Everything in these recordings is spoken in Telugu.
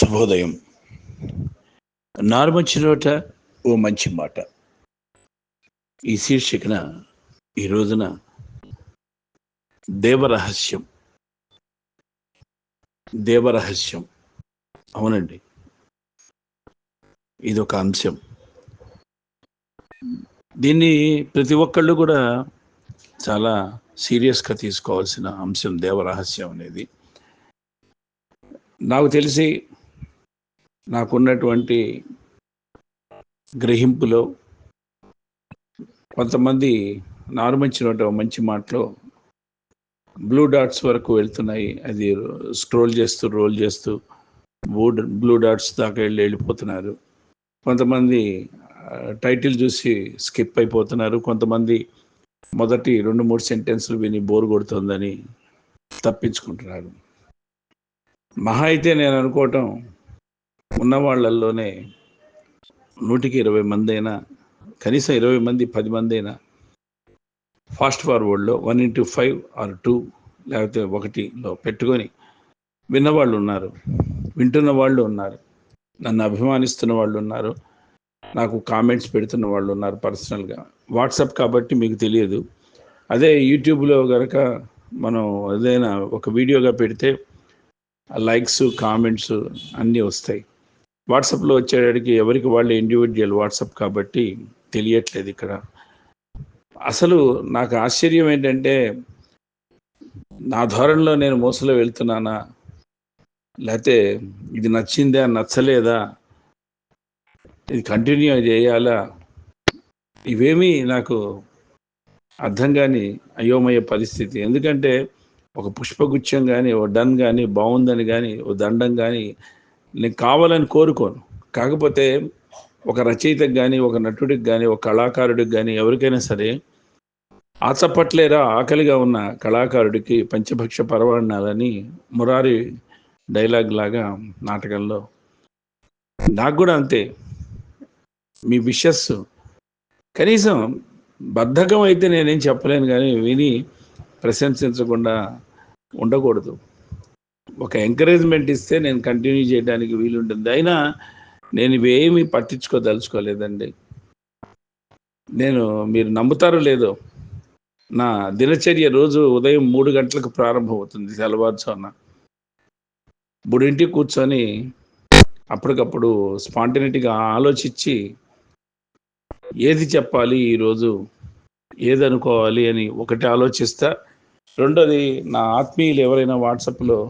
శుభోదయం. నారుమంచి నోట ఓ మంచి మాట. ఈ శీర్షికన ఈ రోజున దేవరహస్యం. దేవరహస్యం. అవునండి. ఇది ఒక అంశం. దీన్ని ప్రతి ఒక్కళ్ళు కూడా చాలా సీరియస్గా తీసుకోవాల్సిన అంశం దేవరహస్యం అనేది. నాకు తెలిసి నాకున్నటువంటి గ్రహింపులో కొంతమంది నారుమంచిన మంచి మాటలో బ్లూ డాట్స్ వరకు వెళ్తున్నాయి. అది స్క్రోల్ చేస్తూ రోల్ చేస్తూ బ్లూ బ్లూ డాట్స్ దాకా వెళ్ళి వెళ్ళిపోతున్నారు. కొంతమంది టైటిల్ చూసి స్కిప్ అయిపోతున్నారు. కొంతమంది మొదటి రెండు మూడు సెంటెన్స్లు విని బోర్ కొడుతుందని తప్పించుకుంటున్నారు. మహా అయితే నేను అనుకోవటం ఉన్న వాళ్ళల్లోనే నూటికి ఇరవై మంది అయినా కనీసం ఇరవై మంది పది మంది అయినా fast ఫార్వర్డ్లో one into five or two లేకపోతే ఒకటిలో పెట్టుకొని విన్నవాళ్ళు ఉన్నారు. వింటున్న వాళ్ళు ఉన్నారు. నన్ను అభిమానిస్తున్న వాళ్ళు ఉన్నారు. నాకు కామెంట్స్ పెడుతున్న వాళ్ళు ఉన్నారు పర్సనల్గా. వాట్సాప్ కాబట్టి మీకు తెలియదు. అదే యూట్యూబ్లో కనుక మనం ఏదైనా ఒక వీడియోగా పెడితే లైక్స్ కామెంట్స్ అన్నీ వస్తాయి. వాట్సాప్లో వచ్చేటికి ఎవరికి వాళ్ళు ఇండివిజువల్ వాట్సాప్ కాబట్టి తెలియట్లేదు ఇక్కడ. అసలు నాకు ఆశ్చర్యం ఏంటంటే నా ధోరణిలో నేను మోసలో వెళ్తున్నానా? లేకపోతే ఇది నచ్చిందా నచ్చలేదా? ఇది కంటిన్యూ చేయాలా? ఇవేమీ నాకు అర్థం కాని అయోమయ పరిస్థితి. ఎందుకంటే ఒక పుష్పగుచ్చం కానీ ఓ డన్ కానీ బాగుందని కానీ ఓ దండం కానీ నేను కావాలని కోరుకోను. కాకపోతే ఒక రచయితకు కానీ ఒక నటుడికి కానీ ఒక కళాకారుడికి కానీ ఎవరికైనా సరే ఆచపట్లేరా ఆకలిగా ఉన్న కళాకారుడికి పంచభక్ష పరవాడినాలని మురారి డైలాగ్ లాగా నాటకంలో. నాకు కూడా అంతే. మీ విషస్ కనీసం బద్ధకం అయితే నేనేం చెప్పలేను కానీ విని ప్రశంసించకుండా ఉండకూడదు. ఒక ఎంకరేజ్మెంట్ ఇస్తే నేను కంటిన్యూ చేయడానికి వీలుంటుంది. అయినా నేను ఇవేమీ పట్టించుకోదలుచుకోలేదండి. నేను మీరు నమ్ముతారో లేదో నా దినచర్య రోజు ఉదయం మూడు గంటలకు ప్రారంభమవుతుంది తెల్లవారుజామున. మూడింటికి కూర్చొని అప్పటికప్పుడు స్పాంటినిటీగా ఆలోచించి ఏది చెప్పాలి ఈరోజు ఏది అనుకోవాలి అని ఒకటి ఆలోచిస్తా. రెండోది నా ఆత్మీయులు ఎవరైనా వాట్సాప్లో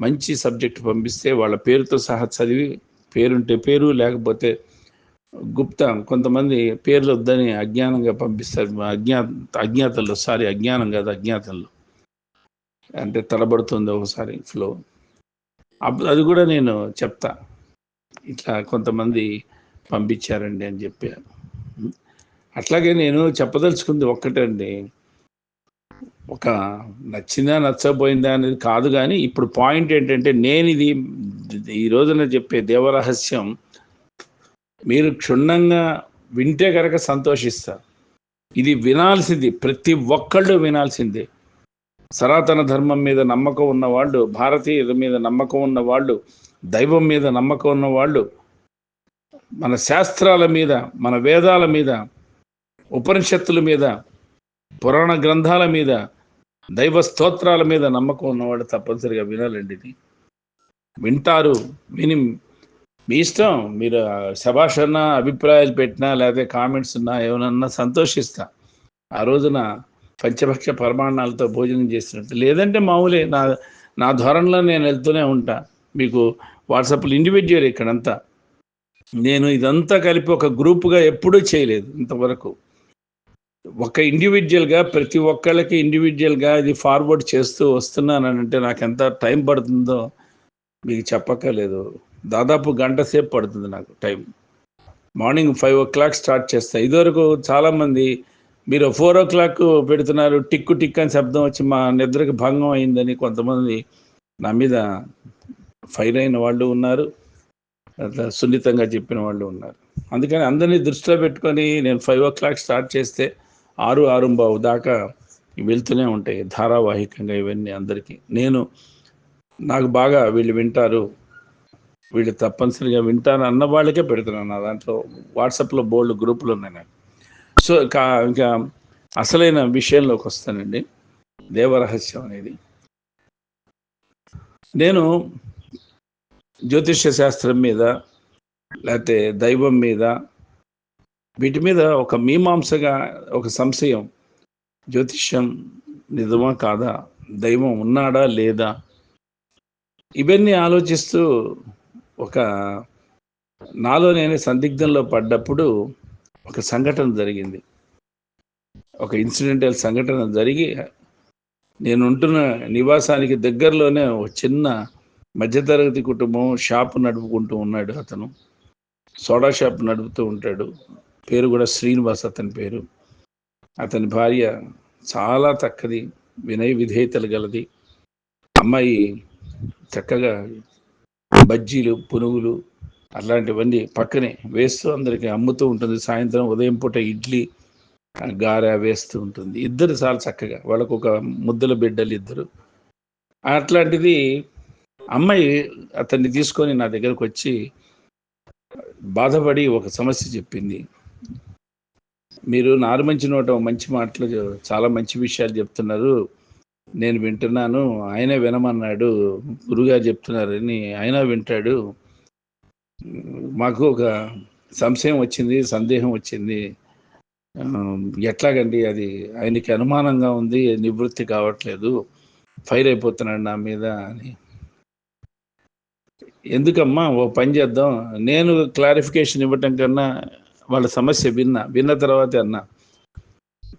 మంచి సబ్జెక్ట్ పంపిస్తే వాళ్ళ పేరుతో సహా చదివి పేరుంటే పేరు లేకపోతే గుప్త కొంతమంది పేర్లు వద్దని అజ్ఞానంగా పంపిస్తారు. అజ్ఞా అజ్ఞాతంలో సారీ అజ్ఞానం కాదు అజ్ఞాతంలో. అంటే తడబడుతుంది ఒకసారి ఫ్లో అది కూడా నేను చెప్తా. ఇట్లా కొంతమంది పంపించారండి అని చెప్పారు అట్లాగే నేను చెప్పదలుచుకుంది ఒక్కటండి. ఒక నచ్చిందా నచ్చకపోయిందా అనేది కాదు కానీ ఇప్పుడు పాయింట్ ఏంటంటే నేను ఇది ఈ రోజున చెప్పే దేవరహస్యం మీరు క్షుణ్ణంగా వింటే కనుక సంతోషిస్తారు. ఇది వినాల్సింది ప్రతి ఒక్కళ్ళు వినాల్సిందే. సనాతన ధర్మం మీద నమ్మకం ఉన్న వాళ్ళు భారతీయుల మీద నమ్మకం ఉన్న వాళ్ళు దైవం మీద నమ్మకం ఉన్న వాళ్ళు మన శాస్త్రాల మీద మన వేదాల మీద ఉపనిషత్తుల మీద పురాణ గ్రంథాల మీద దైవ స్తోత్రాల మీద నమ్మకం ఉన్నవాడు తప్పనిసరిగా వినాలండి ఇది. వింటారు విని మీ ఇష్టం. మీరు శభాష్ అన్నా అభిప్రాయాలు పెట్టినా లేకపోతే కామెంట్స్ ఉన్నా ఏమన్నా సంతోషిస్తా. ఆ రోజున పంచభక్ష పరమాణాలతో భోజనం చేసినట్టు. లేదంటే మామూలే నా నా ధోరణిలో నేను వెళ్తూనే ఉంటా. మీకు వాట్సాప్లో ఇండివిజువల్ ఇక్కడంతా. నేను ఇదంతా కలిపి ఒక గ్రూప్గా ఎప్పుడూ చేయలేదు ఇంతవరకు. ఒక ఇండివిజువల్గా ప్రతి ఒక్కళ్ళకి ఇండివిజువల్గా ఇది ఫార్వర్డ్ చేస్తూ వస్తున్నానంటే నాకు ఎంత టైం పడుతుందో మీకు చెప్పక్కర్లేదు. దాదాపు గంట సేపు పడుతుంది నాకు time morning five o'clock start చేస్తాను ఇదివరకు చాలామంది మీరు ఫోర్ ఓ క్లాక్ పెడుతున్నారు టిక్కు టిక్ అని శబ్దం వచ్చి మా నిద్రకి భంగం అయిందని కొంతమంది నా మీద ఫైర్ అయిన వాళ్ళు ఉన్నారు. సున్నితంగా చెప్పిన వాళ్ళు ఉన్నారు. అందుకని అందరినీ దృష్టిలో పెట్టుకొని నేను ఫైవ్ ఓ క్లాక్ స్టార్ట్ చేస్తే ఆరు ఆరు దాకా వెళ్తూనే ఉంటాయి ధారావాహికంగా ఇవన్నీ అందరికీ. నేను నాకు బాగా వీళ్ళు వింటారు వీళ్ళు తప్పనిసరిగా వింటాను అన్న వాళ్ళకే పెడుతున్నాను నా దాంట్లో. వాట్సాప్లో బోల్డ్ గ్రూపులు ఉన్నాయి నాకు. సో ఇంకా ఇంకా అసలైన విషయంలోకి వస్తానండి. దేవరహస్యం అనేది. నేను జ్యోతిష్య శాస్త్రం మీద లేకపోతే దైవం మీద వీటి మీద ఒక మీమాంసగా ఒక సంశయం. జ్యోతిష్యం నిజమా కాదా? దైవం ఉన్నాడా లేదా? ఇవన్నీ ఆలోచిస్తూ ఒక నాలో నేను సందిగ్ధంలో పడ్డప్పుడు ఒక సంఘటన జరిగింది. ఒక ఇన్సిడెంటల్ సంఘటన జరిగి నేను ఉంటున్న నివాసానికి దగ్గరలోనే ఒక చిన్న మధ్యతరగతి కుటుంబం షాప్ నడుపుకుంటూ ఉన్నాడు అతను. సోడా షాప్ నడుపుతూ ఉంటాడు. పేరు కూడా శ్రీనివాస్ అతని పేరు. అతని భార్య చాలా చక్కది వినయ విధేయతలు గలది. అమ్మాయి చక్కగా బజ్జీలు పునుగులు అట్లాంటివన్నీ పక్కనే వేస్తూ అందరికీ అమ్ముతూ ఉంటుంది. సాయంత్రం ఉదయం పూట ఇడ్లీ గారె వేస్తూ ఉంటుంది. ఇద్దరు చాలా చక్కగా వాళ్ళకు ఒక ముద్దల బిడ్డలు ఇద్దరు. అట్లాంటిది అమ్మాయి అతన్ని తీసుకొని నా దగ్గరకు వచ్చి బాధపడి ఒక సమస్య చెప్పింది. మీరు నారు మంచి నోట మంచి మాటలు చాలా మంచి విషయాలు చెప్తున్నారు. నేను వింటున్నాను. ఆయనే వినమన్నాడు. గురుగారు చెప్తున్నారని ఆయన వింటాడు. మాకు ఒక సంశయం వచ్చింది సందేహం వచ్చింది. ఎట్లాగండి అది? ఆయనకి అనుమానంగా ఉంది నివృత్తి కావట్లేదు. ఫైర్ అయిపోతున్నాడు నా మీద అని. ఎందుకమ్మా ఓ పని చేద్దాం? నేను క్లారిఫికేషన్ ఇవ్వటం కన్నా వాళ్ళ సమస్య విన్నా విన్న తర్వాత అన్న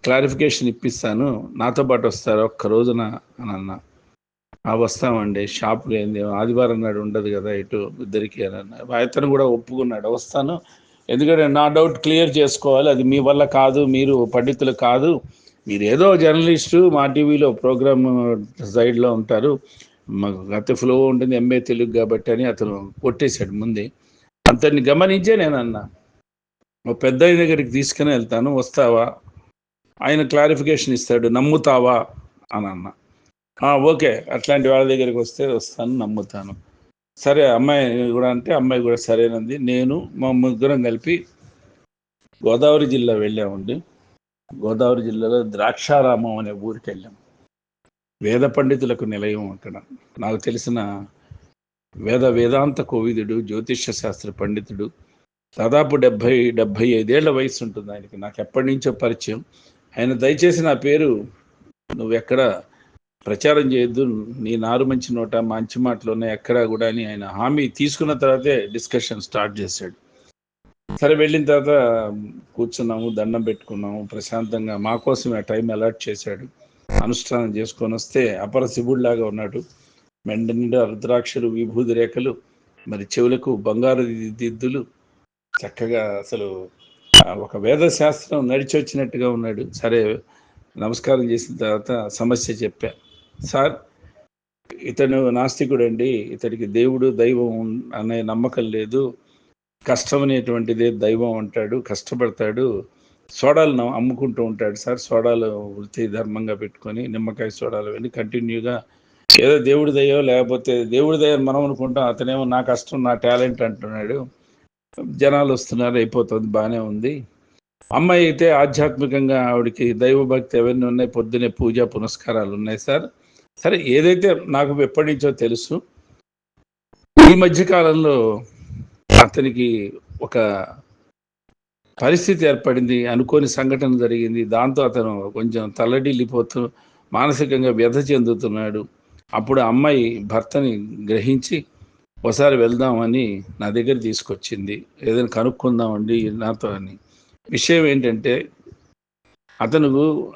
క్లారిఫికేషన్ ఇప్పిస్తాను నాతో పాటు వస్తారు ఒక్క రోజున అని అన్న. ఆ వస్తామండి షాప్ లేని ఆదివారం నాడు ఉండదు కదా ఇటు ఇద్దరికి అని అన్న. అతను కూడా ఒప్పుకున్నాడు వస్తాను. ఎందుకంటే నా డౌట్ క్లియర్ చేసుకోవాలి అది మీ వల్ల కాదు మీరు పండితులు కాదు. మీరు ఏదో జర్నలిస్టు మా టీవీలో ప్రోగ్రామ్ సైడ్లో ఉంటారు. మాకు గత ఫ్లో ఉంటుంది ఎంఏ తెలుగు కాబట్టి అని అతను కొట్టేశాడు ముందే. అతన్ని గమనించే నేను అన్నా ఓ పెద్ద దగ్గరికి తీసుకుని వెళ్తాను వస్తావా? ఆయన క్లారిఫికేషన్ ఇస్తాడు నమ్ముతావా? అని అన్న. ఓకే అట్లాంటి వాళ్ళ దగ్గరికి వస్తే వస్తాను నమ్ముతాను. సరే అమ్మాయి కూడా అంటే అమ్మాయి కూడా సరేనంది. నేను మా ముగ్గురం కలిపి గోదావరి జిల్లా వెళ్ళామండి. గోదావరి జిల్లాలో ద్రాక్షారామం అనే ఊరికి వెళ్ళాం. వేద పండితులకు నిలయం అక్కడ. నాకు తెలిసిన వేద వేదాంత కోవిదుడు జ్యోతిష్య శాస్త్ర పండితుడు దాదాపు డెబ్భై డెబ్భై ఐదేళ్ళ వయసు ఉంటుంది ఆయనకి. నాకు ఎప్పటి నుంచో పరిచయం. ఆయన దయచేసి నా పేరు నువ్వు ఎక్కడ ప్రచారం చేయొద్దు. నీ నారు మంచి నోట మంచి మాటలోనే ఎక్కడా కూడా అని ఆయన హామీ తీసుకున్న తర్వాతే డిస్కషన్ స్టార్ట్ చేశాడు. సరే వెళ్ళిన తర్వాత కూర్చున్నాము దండం పెట్టుకున్నాము. ప్రశాంతంగా మా కోసం ఆ టైం అలాట్ చేశాడు. అనుష్ఠానం చేసుకొని వస్తే అపర శివుడిలాగా ఉన్నాడు. మెండ నిండా రుద్రాక్షలు విభూతి రేఖలు మరి చెవులకు బంగారు దిద్దులు చక్కగా అసలు ఒక వేదశాస్త్రం నడిచి వచ్చినట్టుగా ఉన్నాడు. సరే నమస్కారం చేసిన తర్వాత సమస్య చెప్పా. సార్ ఇతను నాస్తికుడు అండి ఇతడికి దేవుడు దైవం అనే నమ్మకం లేదు. కష్టం అనేటువంటిదే దైవం అంటాడు కష్టపడతాడు. సోడాలు అమ్ముకుంటూ ఉంటాడు సార్. సోడాలు వృత్తి ధర్మంగా పెట్టుకొని నిమ్మకాయ సోడాలు అవన్నీ కంటిన్యూగా ఏదో దేవుడి దయ్యో లేకపోతే దేవుడి దయ్యం మనం అనుకుంటాం అతనేమో నా కష్టం నా టాలెంట్ అంటున్నాడు. జనాలు వస్తున్నారు అయిపోతుంది బాగానే ఉంది. అమ్మాయి అయితే ఆధ్యాత్మికంగా ఆవిడకి దైవభక్తి అవన్నీ ఉన్నాయి. పొద్దునే పూజ పునస్కారాలు ఉన్నాయి సార్. సరే ఏదైతే నాకు ఎప్పటి నుంచో తెలుసు ఈ మధ్యకాలంలో అతనికి ఒక పరిస్థితి ఏర్పడింది. అనుకోని సంఘటన జరిగింది. దాంతో అతను కొంచెం తల్లడిల్లిపోతూ మానసికంగా వ్యధ చెందుతున్నాడు. అప్పుడు అమ్మాయి భర్తని గ్రహించి ఒకసారి వెళ్దామని నా దగ్గర తీసుకొచ్చింది. ఏదైనా కనుక్కుందామండి నాతో అని. విషయం ఏంటంటే అతను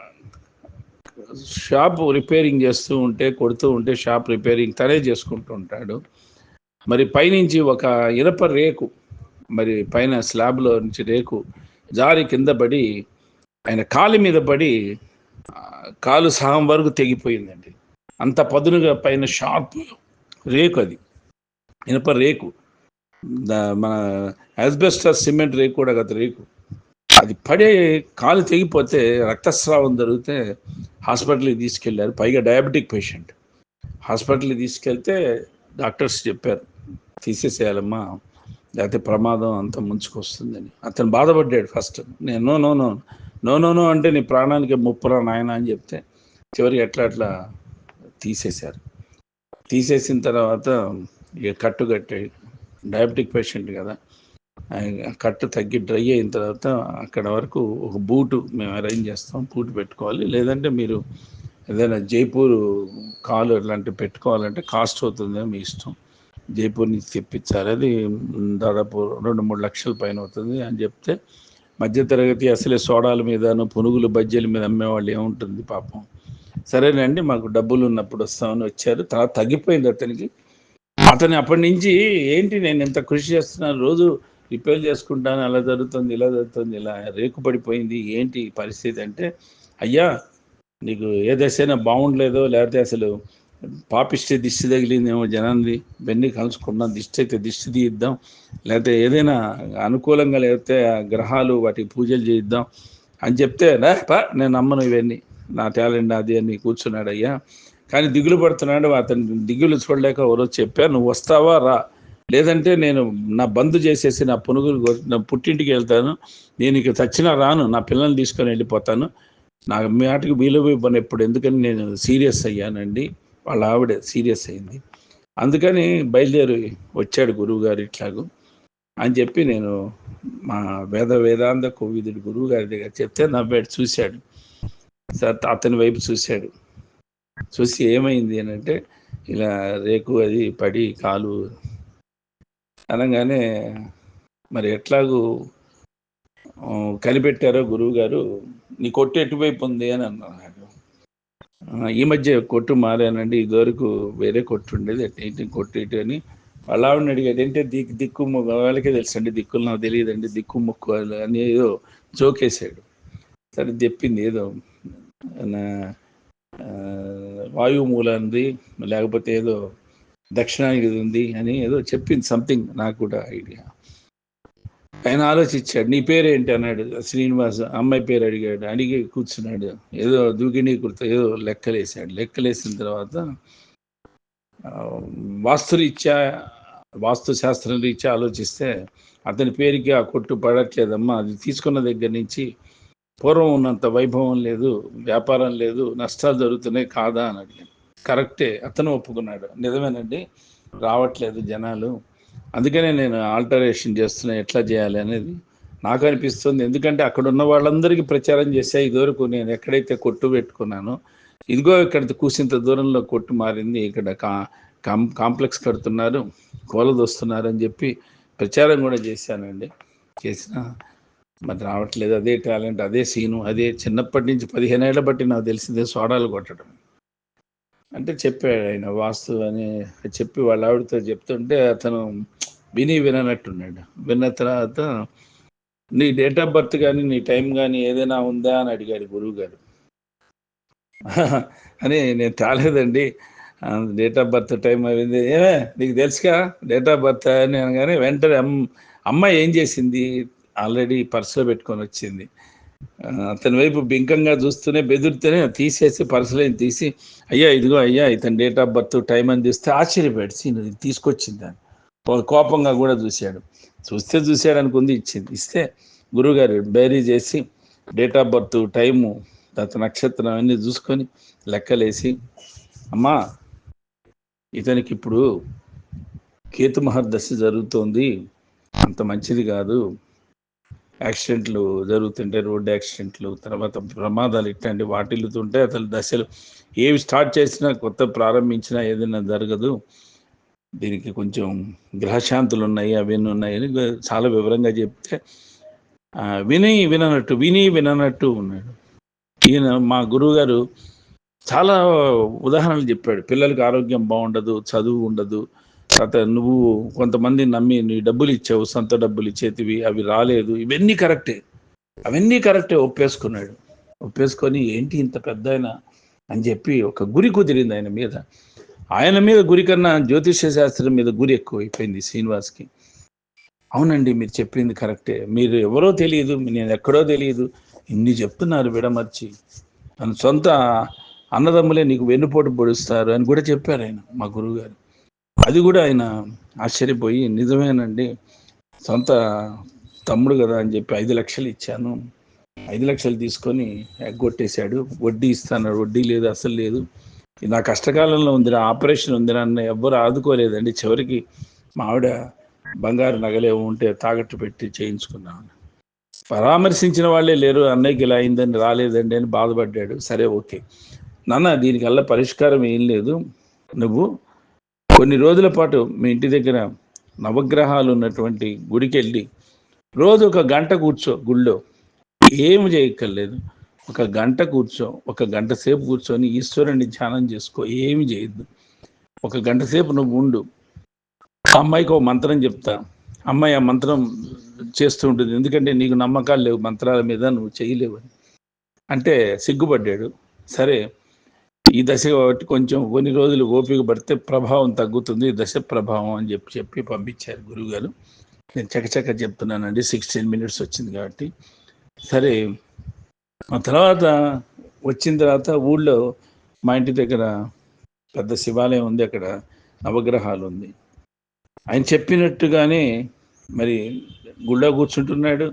షాప్ రిపేరింగ్ చేస్తూ ఉంటే కొడుతూ ఉంటే షాప్ రిపేరింగ్ తనే చేసుకుంటూ ఉంటాడు. మరి పైనుంచి ఒక ఇనప రేకు మరి పైన స్లాబ్లో నుంచి రేకు జారి కింద పడి ఆయన కాలు మీద పడి కాలు సహం వరకు తెగిపోయిందండి. అంత పదునుగా పైన షార్ప్ రేకు అది. ఇనప రేకు. మన యాజ్బెస్టర్ సిమెంట్ రేకు కూడా గత రేకు. అది పడే కాలు తెగిపోతే రక్తస్రావం జరిగితే హాస్పిటల్కి తీసుకెళ్ళారు పైగా డయాబెటిక్ పేషెంట్. హాస్పిటల్కి తీసుకెళ్తే డాక్టర్స్ చెప్పారు తీసేసేయాలమ్మా లేకపోతే ప్రమాదం అంత ముంచుకొస్తుందని. అతను బాధపడ్డాడు ఫస్ట్. నేను no no no no no no అంటే నీ ప్రాణానికి ముప్పురా నాయన అని చెప్తే చివరికి ఎట్లా అట్లా తీసేశారు. తీసేసిన తర్వాత కట్టు కట్టే డయాబెటిక్ పేషెంట్ కదా. కట్టు తగ్గి డ్రై అయిన తర్వాత అక్కడ వరకు ఒక బూటు మేము అరేంజ్ చేస్తాం బూటు పెట్టుకోవాలి. లేదంటే మీరు ఏదైనా జైపూర్ కాలు ఇలాంటివి పెట్టుకోవాలంటే కాస్ట్ అవుతుందో మీ ఇష్టం. జైపూర్ నుంచి తెప్పించాలి. అది దాదాపు రెండు మూడు లక్షల పైన అవుతుంది అని చెప్తే మధ్యతరగతి అసలే సోడాల మీదను పునుగులు బజ్జీల మీద అమ్మేవాళ్ళు ఏముంటుంది పాపం. సరేనండి మాకు డబ్బులు ఉన్నప్పుడు వస్తామని వచ్చారు. తర్వాత తగ్గిపోయింది అతనికి. అతని అప్పటి నుంచి ఏంటి నేను ఎంత కృషి చేస్తున్నాను? రోజు రిపేర్ చేసుకుంటాను అలా జరుగుతుంది ఇలా జరుగుతుంది ఇలా రేకు పడిపోయింది ఏంటి పరిస్థితి అంటే అయ్యా నీకు ఏ దశైనా బాగుండలేదో లేకపోతే అసలు పాపిష్టి దిష్టి తగిలిందేమో జనాన్ని వెన్నీ కలుసుకున్నాం దిష్టి అయితే దిష్టి తీయిద్దాం. లేకపోతే ఏదైనా అనుకూలంగా లేకపోతే ఆ గ్రహాలు వాటికి పూజలు చేయిద్దాం అని చెప్తే "రా, నేను నమ్మను ఇవన్నీ. నా టాలెంట్ అది అని కూర్చున్నాడు అయ్యా కానీ దిగులు పడుతున్నాడు అతను దిగులు చూడలేక ఎవరో చెప్పా నువ్వు వస్తావా? రా. లేదంటే నేను నా బంధు చేసేసి నా పునుగులు నా పుట్టింటికి వెళ్తాను. నేను ఇక చచ్చినా రాను నా పిల్లల్ని తీసుకొని వెళ్ళిపోతాను. నా మాటకి వీలు ఇవ్వను ఎప్పుడు ఎందుకని నేను సీరియస్ అయ్యానండి. వాళ్ళ ఆవిడ సీరియస్ అయింది. అందుకని బయలుదేరి వచ్చాడు గురువు గారు ఇట్లాగూ. అని చెప్పి నేను మా వేద వేదాంత కోవిదుడు గురువు గారి దగ్గర చెప్తే నవ్వాడు చూశాడు. అతని వైపు చూశాడు. చూసి ఏమైంది అని అంటే ఇలా రేకు అది పడి కాలు అనగానే మరి ఎట్లాగూ కనిపెట్టారో గురువు గారు నీ కొట్టు ఎటువైపు ఉంది అని అన్నాడు ఈ మధ్య కొట్టు మారానండి ఇదివరకు వేరే కొట్టు ఉండేది అటు కొట్టు ఇటు అని. వాళ్ళ ఆవిడని అడిగాడు ఏంటంటే దిక్కు దిక్కు మొక్కు వాళ్ళకే తెలుసండి దిక్కులు నాకు తెలియదండి దిక్కు మొక్కు అని ఏదో జోకేశాడు. సరే చెప్పింది ఏదో నా వాయువు మూలంది లేకపోతే ఏదో దక్షిణానికి ఇది ఉంది అని ఏదో చెప్పింది సంథింగ్ నాకు కూడా ఐడియా ఆయన ఆలోచించాడు నీ పేరేంటి అన్నాడు శ్రీనివాస్. అమ్మాయి పేరు అడిగాడు అడిగి కూర్చున్నాడు ఏదో దూకిని కుర్త ఏదో లెక్కలేసాడు లెక్కలేసిన తర్వాత వాస్తురీత్యా వాస్తు శాస్త్రం రీత్యా ఆలోచిస్తే అతని పేరుకి ఆ కొట్టు పడట్లేదమ్మా అది తీసుకున్న దగ్గర నుంచి పూర్వం ఉన్నంత వైభవం లేదు వ్యాపారం లేదు నష్టాలు జరుగుతున్నాయి కాదా అని అడిగాను. కరెక్టే అతను ఒప్పుకున్నాడు. నిజమేనండి రావట్లేదు జనాలు. అందుకనే నేను ఆల్టరేషన్ చేస్తున్నా ఎట్లా చేయాలి అనేది నాకు అనిపిస్తుంది. ఎందుకంటే అక్కడ ఉన్న వాళ్ళందరికీ ప్రచారం చేసా ఇదివరకు నేను ఎక్కడైతే కొట్టు పెట్టుకున్నానో ఇదిగో ఇక్కడ కూసింత దూరంలో కొట్టు మారింది ఇక్కడ కా కాంప్లెక్స్ కడుతున్నారు కోలదొస్తున్నారు అని చెప్పి ప్రచారం కూడా చేశానండి. చేసిన మరి రావట్లేదు. అదే టాలెంట్ అదే సీను అదే చిన్నప్పటి నుంచి పదిహేను ఏళ్ళ బట్టి నాకు తెలిసిందే సోడాలు కొట్టడం. అంటే చెప్పాడు ఆయన వాస్తు అని చెప్పి వాళ్ళ ఆవిడతో చెప్తుంటే అతను విని విననట్టున్నాడు. విన్న తర్వాత నీ డేట్ ఆఫ్ బర్త్ కానీ నీ టైం కానీ ఏదైనా ఉందా? అని అడిగాడు గురువు గారు అని నేను తాలేదండి డేట్ ఆఫ్ బర్త్ టైం అయింది. ఏమే నీకు తెలుసుగా డేట్ ఆఫ్ బర్త్ అని అనగానే వెంటనే అమ్మ అమ్మాయి ఏం చేసింది? ఆల్రెడీ పర్సులో పెట్టుకొని వచ్చింది. అతని వైపు బింకంగా చూస్తూనే బెదిరితేనే తీసేసి పర్సులో తీసి అయ్యా ఇదిగో అయ్యా ఇతని డేట్ ఆఫ్ బర్త్ టైం అని చూస్తే ఆశ్చర్యపోయాడు. సీన్ ఇది తీసుకొచ్చింది దాన్ని కో- కోపంగా కూడా చూశాడు. చూస్తే చూశాడు అనుకుంది ఇచ్చింది. ఇస్తే గురువుగారు బేరీ చేసి డేట్ ఆఫ్ బర్త్ టైము తర్వాత నక్షత్రం అన్నీ చూసుకొని లెక్కలేసి అమ్మా ఇతనికి ఇప్పుడు కేతు మహర్దశ జరుగుతోంది. అంత మంచిది కాదు. యాక్సిడెంట్లు జరుగుతుంటే రోడ్డు యాక్సిడెంట్లు తర్వాత ప్రమాదాలు ఇట్లాంటి వాటిల్లుతుంటే అసలు దశలు ఏవి స్టార్ట్ చేసినా కొత్త ప్రారంభించినా ఏదైనా జరగదు. దీనికి కొంచెం గ్రహశాంతులు ఉన్నాయి అవన్నీ ఉన్నాయని చాలా వివరంగా చెప్తే విని విననట్టు విని విననట్టు ఉన్నాడు. ఈయన మా గురువుగారు చాలా ఉదాహరణలు చెప్పాడు. పిల్లలకి ఆరోగ్యం బాగుండదు చదువు ఉండదు తర్వాత నువ్వు కొంతమంది నమ్మి నీ డబ్బులు ఇచ్చావు సొంత డబ్బులు ఇచ్చేతివి అవి రాలేదు. ఇవన్నీ కరెక్టే. అవన్నీ కరెక్టే ఒప్పేసుకున్నాడు. ఒప్పేసుకొని ఏంటి ఇంత పెద్ద అని చెప్పి ఒక గురి కుదిరింది ఆయన మీద. ఆయన మీద గురి కన్నా జ్యోతిష్య శాస్త్రం మీద గురి ఎక్కువ అయిపోయింది శ్రీనివాస్కి. అవునండి మీరు చెప్పింది కరెక్టే. మీరు ఎవరో తెలియదు నేను ఎక్కడో తెలియదు ఇన్ని చెప్తున్నారు విడమర్చి. తన సొంత అన్నదమ్ములే నీకు వెన్నుపోటు పొడుస్తారు అని కూడా చెప్పారు ఆయన మా గురువుగారు. అది కూడా ఆయన ఆశ్చర్యపోయి నిజమేనండి సొంత తమ్ముడు కదా అని చెప్పి ఐదు లక్షలు ఇచ్చాను. ఐదు లక్షలు తీసుకొని ఎగ్గొట్టేశాడు. వడ్డీ ఇస్తాను వడ్డీ లేదు అసలు లేదు. నా కష్టకాలంలో ఉందిరా ఆపరేషన్ ఉంది నన్ను ఎవ్వరు ఆదుకోలేదండి. చివరికి మా ఆవిడ బంగారు నగలే ఉంటే తాకట్టు పెట్టి చేయించుకున్నాను. పరామర్శించిన వాళ్ళే లేరు. అన్నయ్యకి ఇలా అయిందని రాలేదండి అని బాధపడ్డాడు. సరే ఓకే. నాన్న దీనికల్లా పరిష్కారం ఏం లేదు. నువ్వు కొన్ని రోజుల పాటు మీ ఇంటి దగ్గర నవగ్రహాలు ఉన్నటువంటి గుడికి వెళ్ళి రోజు ఒక గంట కూర్చో గుళ్ళో. ఏమి చేయక్కర్లేదు. ఒక గంట కూర్చో ఒక గంట సేపు కూర్చొని ఈశ్వరుని ధ్యానం చేసుకో ఏమి చేయొద్దు. ఒక గంట సేపు నువ్వు ఉండు. ఆ అమ్మాయికి ఒక మంత్రం చెప్తా. అమ్మాయి ఆ మంత్రం చేస్తూ ఉంటుంది. ఎందుకంటే నీకు నమ్మకాలు లేవు మంత్రాల మీద నువ్వు చేయలేవు అని. అంటే సిగ్గుపడ్డాడు. సరే ఈ దశ కాబట్టి కొంచెం కొన్ని రోజులు ఓపిక పడితే ప్రభావం తగ్గుతుంది. దశ ప్రభావం అని చెప్పి చెప్పి పంపించారు గురువుగారు. నేను చకచక చెప్తున్నానండి. సిక్స్టీన్ మినిట్స్ వచ్చింది కాబట్టి. సరే ఆ తర్వాత వచ్చిన తర్వాత ఊళ్ళో మా ఇంటి దగ్గర పెద్ద శివాలయం ఉంది. అక్కడ నవగ్రహాలు ఉంది. ఆయన చెప్పినట్టుగానే మరి గుళ్ళో కూర్చుంటున్నాడు.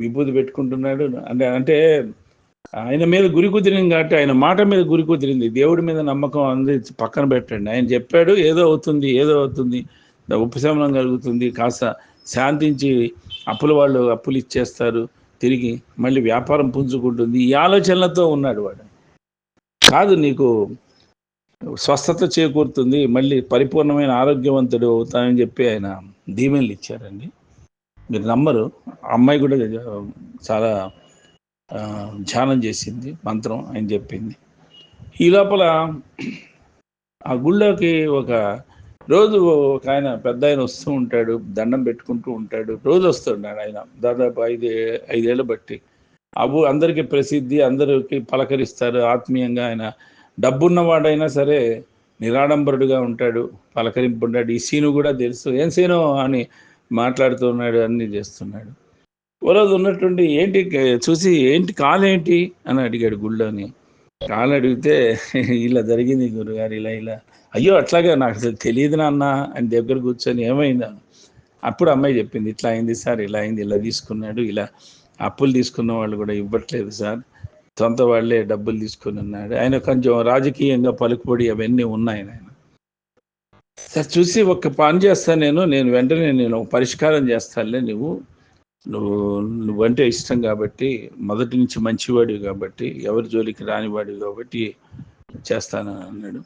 విభూతి పెట్టుకుంటున్నాడు. అంటే అంటే ఆయన మీద గురి కుదిరింది కాబట్టి ఆయన మాట మీద గురి కుదిరింది. దేవుడి మీద నమ్మకం అంది పక్కన పెట్టండి. ఆయన చెప్పాడు ఏదో అవుతుంది ఏదో అవుతుంది. ఉపశమనం కలుగుతుంది. కాస్త శాంతించి అప్పుల వాళ్ళు అప్పులు ఇచ్చేస్తారు. తిరిగి మళ్ళీ వ్యాపారం పుంజుకుంటుంది. ఈ ఆలోచనలతో ఉన్నాడు వాడు. కాదు నీకు స్వస్థత చేకూరుతుంది. మళ్ళీ పరిపూర్ణమైన ఆరోగ్యవంతుడు అవుతానని చెప్పి ఆయన దీవెనలు ఇచ్చారండి. మీరు నమ్మరు. అమ్మాయి కూడా చాలా ధ్యానం చేసింది మంత్రం ఆయన చెప్పింది. ఈ లోపల ఆ గుళ్ళోకి ఒక రోజు ఒక ఆయన పెద్ద ఆయన వస్తూ ఉంటాడు దండం పెట్టుకుంటూ ఉంటాడు. రోజు వస్తున్నాడు ఆయన దాదాపు ఐదు ఐదేళ్ళు బట్టి. అబు అందరికీ ప్రసిద్ధి అందరికి పలకరిస్తారు. ఆత్మీయంగా ఆయన డబ్బున్నవాడైనా సరే నిరాడంబరుడుగా ఉంటాడు పలకరింపు ఉంటాడు ఈ సీను కూడా తెలుసు. ఏం సీను అని మాట్లాడుతున్నాడు అన్నీ చేస్తున్నాడు. ఓ రోజు ఉన్నట్టుండి ఏంటి చూసి ఏంటి కాలేంటి అని అడిగాడు గుళ్ళోని. కాలు అడిగితే ఇలా జరిగింది గురుగారు ఇలా ఇలా. అయ్యో అట్లాగా నాకు అసలు తెలియదు నాన్న అని దగ్గర కూర్చొని ఏమైందా. అప్పుడు అమ్మాయి చెప్పింది ఇట్లా అయింది సార్ ఇలా అయింది ఇలా తీసుకున్నాడు ఇలా అప్పులు తీసుకున్న వాళ్ళు కూడా ఇవ్వట్లేదు సార్. సొంత వాళ్ళే డబ్బులు తీసుకుని ఉన్నాడు. ఆయన కొంచెం రాజకీయంగా పలుకుబడి అవన్నీ ఉన్నాయి ఆయన సార్ చూసి ఒక పని చేస్తాను నేను నేను వెంటనే నేను పరిష్కారం చేస్తానులే నువ్వు. నువ్వు నువ్వంటే ఇష్టం కాబట్టి మొదటి నుంచి మంచివాడివి కాబట్టి ఎవరి జోలికి రానివాడివి కాబట్టి చేస్తాను అన్నాడు.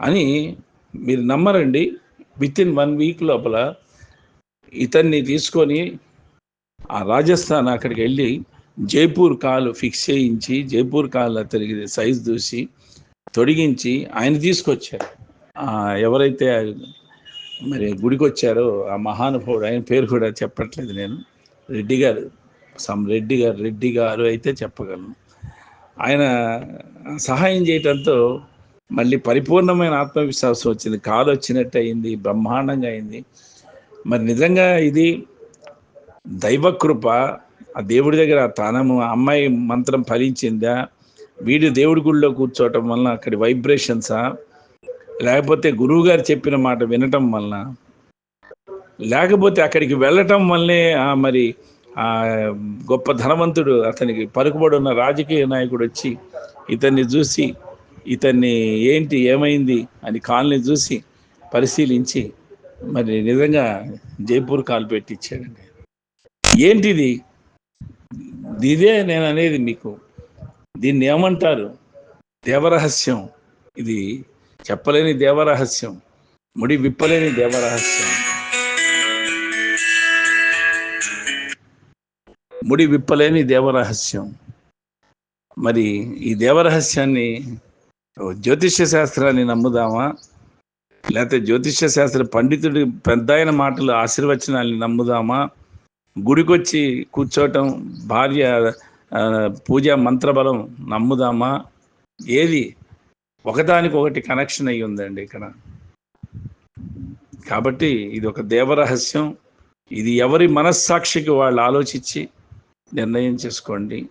అని మీరు నమ్మరండి. విత్ ఇన్ వన్ వీక్ లోపల ఇతన్ని తీసుకొని ఆ రాజస్థాన్ అక్కడికి వెళ్ళి జైపూర్ కాలు ఫిక్స్ చేయించి జైపూర్ కాలు అతనికి సైజ్ దూసి తొడిగించి ఆయన తీసుకొచ్చారు. ఎవరైతే మరి గుడికి వచ్చారో ఆ మహానుభావుడు ఆయన పేరు కూడా చెప్పట్లేదు నేను. రెడ్డి గారు సమ్ రెడ్డి గారు రెడ్డి గారు అయితే చెప్పగలను. ఆయన సహాయం చేయటంతో మళ్ళీ పరిపూర్ణమైన ఆత్మవిశ్వాసం వచ్చింది. కాలు వచ్చినట్టు అయింది బ్రహ్మాండంగా అయింది. మరి నిజంగా ఇది దైవకృప ఆ దేవుడి దగ్గర తనము అమ్మాయి మంత్రం ఫలించిందా? వీడు దేవుడి గుడిలో కూర్చోవటం వలన అక్కడి వైబ్రేషన్సా లేకపోతే గురువు గారు చెప్పిన మాట వినటం వలన లేకపోతే అక్కడికి వెళ్ళటం వల్లే మరి ఆ గొప్ప ధనవంతుడు అతనికి పలుకుబడి ఉన్న రాజకీయ నాయకుడు వచ్చి ఇతన్ని చూసి ఇతన్ని ఏంటి ఏమైంది అని కాల్ని చూసి పరిశీలించి మరి నిజంగా జైపూర్ కాల్ పెట్టించాడండి ఏంటిది? ఇదే నేను అనేది మీకు దీన్ని ఏమంటారు? దేవరహస్యం. ఇది చెప్పలేని దేవరహస్యం. ముడి విప్పలేని దేవరహస్యం. ముడి విప్పలేని దేవరహస్యం. మరి ఈ దేవరహస్యాన్ని జ్యోతిష్య శాస్త్రాన్ని నమ్ముదామా? లేకపోతే జ్యోతిష్య శాస్త్ర పండితుడి పెద్ద ఆయన మాటలు ఆశీర్వచనాల్ని నమ్ముదామా? గుడికొచ్చి కూర్చోవటం భార్య పూజ మంత్రబలం నమ్ముదామా? ఏది? ఒకదానికొకటి కనెక్షన్ అయ్యి ఉందండి ఇక్కడ. కాబట్టి ఇది ఒక దేవరహస్యం. ఇది ఎవరి మనస్సాక్షికి వాళ్ళు ఆలోచించి నిర్ణయం చేసుకోండి.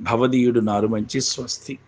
భవదీయుడు నారు మంచి స్వస్తి.